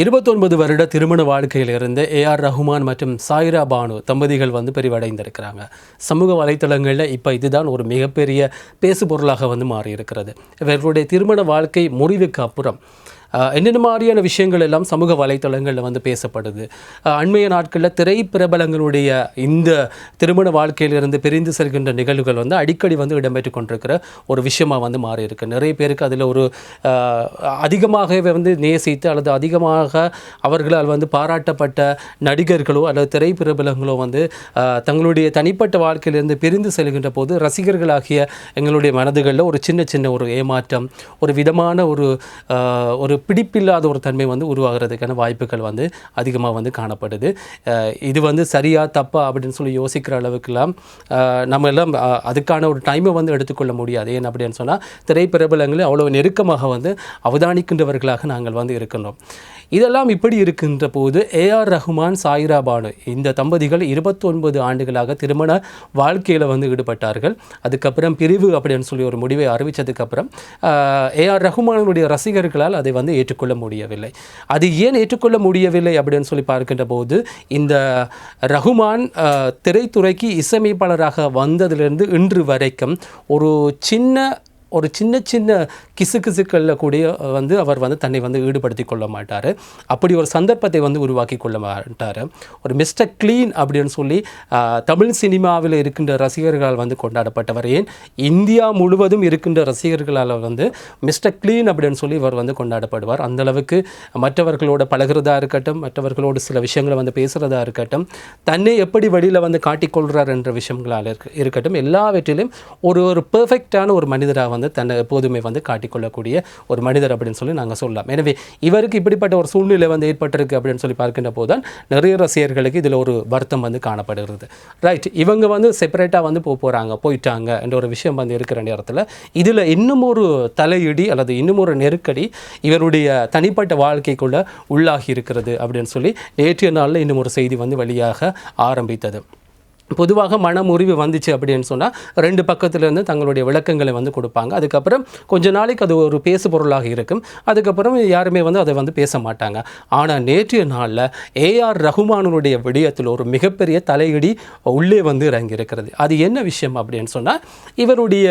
இருபத்தொன்பது வருட திருமண வாழ்க்கையில் இருந்து ஏஆர் ரஹ்மான் மற்றும் சாயிரா பானு தம்பதிகள் வந்து பிரிவடைந்திருக்கிறாங்க. சமூக வலைத்தளங்களில் இப்போ இதுதான் ஒரு மிகப்பெரிய பேசு பொருளாக வந்து மாறியிருக்கிறது. இவர்களுடைய திருமண வாழ்க்கை முறிவுக்கு அப்புறம் என்னென்ன மாதிரியான விஷயங்கள் எல்லாம் சமூக வலைத்தளங்களில் வந்து பேசப்படுது? அண்மைய நாட்களில் திரை பிரபலங்களுடைய இந்த திருமண வாழ்க்கையிலிருந்து பிரிந்து செல்கின்ற நிகழ்வுகள் வந்து அடிக்கடி வந்து இடம்பெற்று கொண்டிருக்கிற ஒரு விஷயமாக வந்து மாறி இருக்கு நிறைய பேருக்கு அதில் ஒரு அதிகமாகவே வந்து நேசித்து அல்லது அதிகமாக அவர்களால் வந்து பாராட்டப்பட்ட நடிகர்களோ அல்லது திரை பிரபலங்களோ வந்து தங்களுடைய தனிப்பட்ட வாழ்க்கையிலிருந்து பிரிந்து செல்கின்ற போது ரசிகர்களாகிய எங்களுடைய மனதுகளில் ஒரு சின்ன சின்ன ஒரு ஏமாற்றம் ஒரு விதமான ஒரு ஒரு பிடிப்பில்லாத ஒரு தன்மை வந்து உருவாகிறதுக்கான வாய்ப்புகள் வந்து அதிகமாக வந்து காணப்படுது. இது வந்து சரியாக தப்பா அப்படின்னு சொல்லி யோசிக்கிற அளவுக்குலாம் நம்ம எல்லாம் அதுக்கான ஒரு டைமை வந்து எடுத்துக்கொள்ள முடியாது. ஏன் அப்படின்னு சொன்னால் திரைப்பிரபலங்களை அவ்வளோ நெருக்கமாக வந்து அவதானிக்கின்றவர்களாக நாங்கள் வந்து இருக்கணும் இதெல்லாம் இப்படி இருக்கின்ற போது ஏஆர் ரஹ்மான் சாயிரா பானு இந்த தம்பதிகள் இருபத்தொன்பது ஆண்டுகளாக திருமண வாழ்க்கையில் வந்து ஈடுபட்டார்கள். அதுக்கப்புறம் பிரிவு அப்படின்னு சொல்லி ஒரு முடிவை அறிவித்ததுக்கப்புறம் ஏஆர் ரஹ்மானுடைய ரசிகர்களால் அதை வந்து ஏற்றுக்கொள்ள முடியவில்லை. அது ஏன் ஏற்றுக்கொள்ள முடியவில்லை அப்படின்னு சொல்லி பார்க்கின்ற போது இந்த ரகுமான் திரைத்துறைக்கு இசையமைப்பாளராக வந்ததிலிருந்து இன்று வரைக்கும் ஒரு சின்ன ஒரு சின்ன சின்ன கிசு கிசுக்களில் கூட வந்து அவர் வந்து தன்னை வந்து ஈடுபடுத்தி கொள்ள மாட்டார். அப்படி ஒரு சந்தர்ப்பத்தை வந்து உருவாக்கி கொள்ள மாட்டார். ஒரு மிஸ்டர் க்ளீன் அப்படின்னு சொல்லி தமிழ் சினிமாவில் இருக்கின்ற ரசிகர்களால் வந்து கொண்டாடப்பட்டவர். ஏன்? இந்தியா முழுவதும் இருக்கின்ற ரசிகர்களால் வந்து மிஸ்டர் க்ளீன் அப்படின்னு சொல்லி இவர் வந்து கொண்டாடப்படுவார். அந்தளவுக்கு மற்றவர்களோட பழகுறதா இருக்கட்டும் மற்றவர்களோடு சில விஷயங்களை வந்து பேசுகிறதா இருக்கட்டும் தன்னை எப்படி வழியில் வந்து காட்டிக்கொள்கிறார் என்ற விஷயங்களால் இருக்க இருக்கட்டும் எல்லாவற்றிலும் ஒரு ஒரு பெர்ஃபெக்டான ஒரு மனிதராக வந்து தன்னை எப்போதுமே வந்து காட்டிக்கொள்ளக்கூடிய ஒரு மனிதர் அப்படின்னு சொல்லி நாங்கள் சொல்லலாம். எனவே இவருக்கு இப்படிப்பட்ட ஒரு சூழ்நிலை வந்து ஏற்பட்டிருக்கு அப்படின்னு சொல்லி பார்க்கின்ற போது தான் நிறைய ரசிகர்களுக்கு இதில் ஒரு வருத்தம் வந்து காணப்படுகிறது. ரைட் இவங்க வந்து செப்பரேட்டாக வந்து போக போகிறாங்க போயிட்டாங்க என்ற ஒரு விஷயம் வந்து இருக்கிற நேரத்தில் இதில் இன்னும் ஒரு தலையிடி அல்லது இன்னும் ஒரு நெருக்கடி இவருடைய தனிப்பட்ட வாழ்க்கைக்குள்ளே உள்ளாகி இருக்கிறது அப்படின்னு சொல்லி நேற்றைய நாளில் இன்னும் ஒரு செய்தி வந்து வெளியாக ஆரம்பித்தது. பொதுவாக மனமுறிவு வந்துச்சு அப்படின்னு சொன்னால் ரெண்டு பக்கத்துலேருந்து தங்களுடைய விளக்கங்களை வந்து கொடுப்பாங்க. அதுக்கப்புறம் கொஞ்ச நாளைக்கு அது ஒரு பேசு பொருளாக இருக்கும். அதுக்கப்புறம் யாருமே வந்து அதை வந்து பேச மாட்டாங்க. ஆனால் நேற்றைய நாளில் ஏஆர் ரகுமானுடைய விடயத்தில் ஒரு மிகப்பெரிய தலையிடி உள்ளே வந்து இறங்கியிருக்கிறது. அது என்ன விஷயம் அப்படின்னு சொன்னால் இவருடைய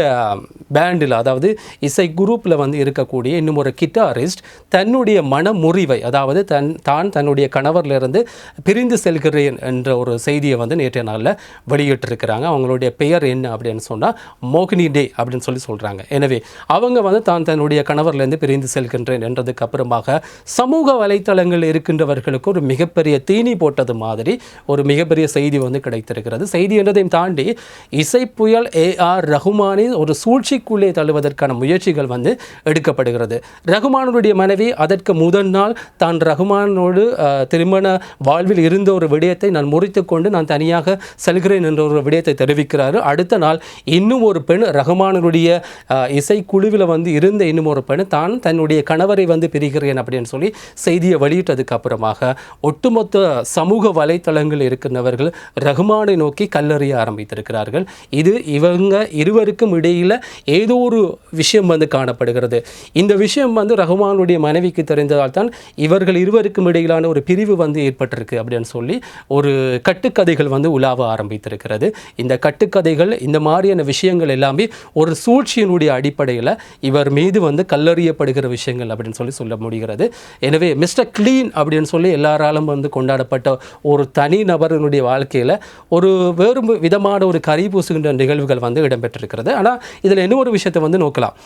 பேண்டில் அதாவது இசை குரூப்பில் வந்து இருக்கக்கூடிய இன்னும் ஒரு கிட்டாரிஸ்ட் தன்னுடைய மனமுறிவை அதாவது தன் தான் தன்னுடைய கணவரிலிருந்து பிரிந்து செல்கிறேன் என்ற ஒரு செய்தியை வந்து நேற்றைய நாளில் வெளியிட்டிருக்கிறாங்க. அவங்களுடைய பெயர் என்ன அப்படின்னு சொன்னால் மோகினி டே அப்படின்னு சொல்லி சொல்கிறாங்க எனவே அவங்க வந்து தான் தன்னுடைய கணவர்லேருந்து பிரிந்து செல்கின்றேன் என்றதுக்கு அப்புறமாக சமூக வலைத்தளங்கள் இருக்கின்றவர்களுக்கு ஒரு மிகப்பெரிய தீனி போட்டது மாதிரி ஒரு மிகப்பெரிய செய்தி வந்து கிடைத்திருக்கிறது. செய்தி என்றதையும் தாண்டி இசை புயல் ஏ ஆர் ரகுமானின் ஒரு சூழ்ச்சிக்குள்ளே தள்ளுவதற்கான முயற்சிகள் வந்து எடுக்கப்படுகிறது. ரகுமானுடைய மனைவி அதற்கு முதல் நாள் தான் ரகுமானோடு திருமண வாழ்வில் இருந்த ஒரு விடயத்தை நான் முறித்து கொண்டு நான் தனியாக செல்கிறேன் என்ற ஒரு விடயத்தை தெரிவிக்கிறாரு. அடுத்த நாள் இன்னும் ஒரு பெண் ரஹ்மானுடைய இசைக்குழுவில் வந்து இருந்த இன்னும் ஒரு பெண் தான் தன்னுடைய கணவரை வந்து பிரிகிறேன் அப்படின்னு சொல்லி செய்தியை வெளியிட்டதுக்கு அப்புறமாக ஒட்டுமொத்த சமூக வலைத்தளங்கள் இருக்கின்றவர்கள் ரஹ்மானை நோக்கி கல்லறிய ஆரம்பித்திருக்கிறார்கள். இது இவங்க இருவருக்கும் இடையில் ஏதோ ஒரு விஷயம் வந்து காணப்படுகிறது. இந்த விஷயம் வந்து ரஹ்மானுடைய மனைவிக்கு தெரிந்ததால் தான் இவர்கள் இருவருக்கும் இடையிலான ஒரு பிரிவு வந்து ஏற்பட்டிருக்கு அப்படின்னு சொல்லி ஒரு கட்டுக்கதைகள் வந்து உலாவ ஆரம்பி ஆரம்பித்திருக்கிறது. இந்த கட்டுக்கதைகள் இந்த மாதிரியான விஷயங்கள் எல்லாமே ஒரு சூழ்ச்சியினுடைய அடிப்படையில் இவர் மீது வந்து கல்லறியப்படுகிற விஷயங்கள் அப்படின்னு சொல்லி சொல்ல முடிகிறது. எனவே மிஸ்டர் கிளீன் அப்படின்னு சொல்லி எல்லாராலும் வந்து கொண்டாடப்பட்ட ஒரு தனி நபரினுடைய வாழ்க்கையில் ஒரு வேறு விதமான ஒரு கரி பூசுகின்ற நிகழ்வுகள் வந்து இடம்பெற்றிருக்கிறது. ஆனால் இதில் இன்னும் ஒரு விஷயத்தை வந்து நோக்கலாம்.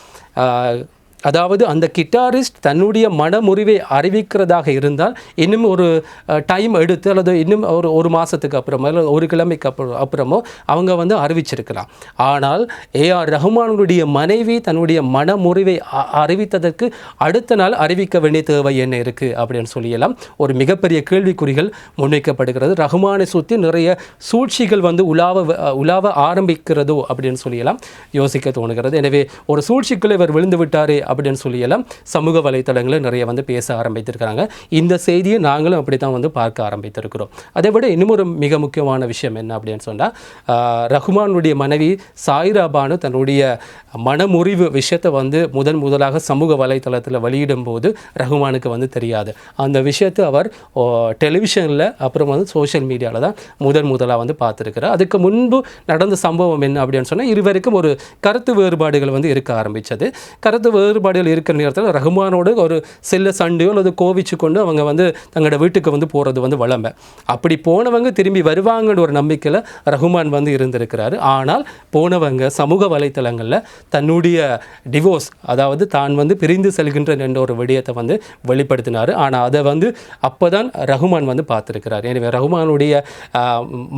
அதாவது அந்த கிட்டாரிஸ்ட் தன்னுடைய மனமுறிவை அறிவிக்கிறதாக இருந்தால் இன்னும் ஒரு டைம் எடுத்து அல்லது இன்னும் ஒரு ஒரு மாதத்துக்கு அப்புறமோ இல்லை ஒரு கிழமைக்கு அப்புறம் அப்புறமோ அவங்க வந்து அறிவிச்சிருக்கலாம். ஆனால் ஏஆர் ரஹ்மானுடைய மனைவி தன்னுடைய மனமுறிவை அ- அறிவித்ததற்கு அடுத்த நாள் அறிவிக்க வேண்டிய தேவை என்ன இருக்குது அப்படின்னு சொல்லியெல்லாம் ஒரு மிகப்பெரிய கேள்விக்குறிகள் முன்வைக்கப்படுகிறது. ரஹ்மானை சுற்றி நிறைய சூழ்ச்சிகள் வந்து உலாவ உலாவ ஆரம்பிக்கிறதோ அப்படின்னு சொல்லியெல்லாம் யோசிக்க தோணுகிறது. எனவே ஒரு சூழ்ச்சிக்குள்ளே இவர் விழுந்து விட்டாரே அப்படின்னு சொல்லி எல்லாம் சமூக வலைத்தளங்களில் நிறைய வந்து பேச ஆரம்பித்திருக்கிறாங்க. இந்த செய்தியை நாங்களும் அப்படி தான் வந்து பார்க்க ஆரம்பித்திருக்கிறோம். அதை விட இன்னும் ஒரு மிக முக்கியமான விஷயம் என்ன அப்படின்னு சொன்னால் ரஹ்மானுடைய மனைவி சாயிரா பானு தன்னுடைய மனமுறிவு விஷயத்தை வந்து முதன் முதலாக சமூக வலைத்தளத்தில் வெளியிடும் போது ரஹ்மானுக்கு வந்து தெரியாது. அந்த விஷயத்தை அவர் டெலிவிஷனில் அப்புறம் வந்து சோஷியல் மீடியாவில் தான் முதன் முதலாக வந்து பார்த்துருக்கிறார். அதுக்கு முன்பு நடந்த சம்பவம் என்ன அப்படின்னு சொன்னால் இருவருக்கும் ஒரு கருத்து வேறுபாடுகள் வந்து இருக்க ஆரம்பித்தது கருத்து வேறு வேறுபாடுகள் இருக்கிற நேரத்தில் ரஹ்மானோடு ஒரு செல்ல சண்டையோ அல்லது கோவிச்சு கொண்டு அவங்க வந்து தங்களோட வீட்டுக்கு வந்து போகிறது வந்து வளமை அப்படி போனவங்க திரும்பி வருவாங்கன்ற ஒரு நம்பிக்கையில் ரஹ்மான் வந்து இருந்திருக்கிறாரு. ஆனால் போனவங்க சமூக வலைத்தளங்களில் தன்னுடைய டிவோர்ஸ் அதாவது தான் வந்து பிரிந்து செல்கின்ற என்ற ஒரு விடயத்தை வந்து வெளிப்படுத்தினார். ஆனால் அதை வந்து அப்போ தான் ரஹ்மான் வந்து பார்த்துருக்கிறார். எனவே ரஹ்மானுடைய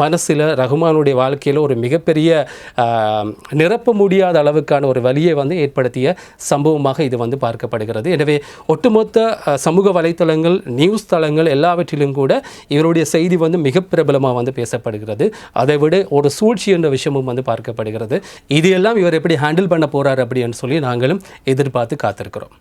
மனசில் ரஹ்மானுடைய வாழ்க்கையில் ஒரு மிகப்பெரிய நிரப்ப முடியாத அளவுக்கான ஒரு வழியை வந்து ஏற்படுத்திய சம்பவமாக இது வந்து பார்க்கப்படுகிறது. எனவே ஒட்டுமொத்த சமூக வலைத்தளங்கள் நியூஸ் தளங்கள் எல்லாவற்றிலும் கூட இவருடைய செய்தி வந்து மிக பிரபலமாக வந்து பேசப்படுகிறது. அதை விட ஒரு சூழ்ச்சி என்ற விஷயமும் வந்து பார்க்கப்படுகிறது. இது எல்லாம் இவர் எப்படி ஹேண்டில் பண்ண போறார் அப்படின்னு சொல்லி நாங்களும் எதிர்பார்த்து காத்திருக்கிறோம்.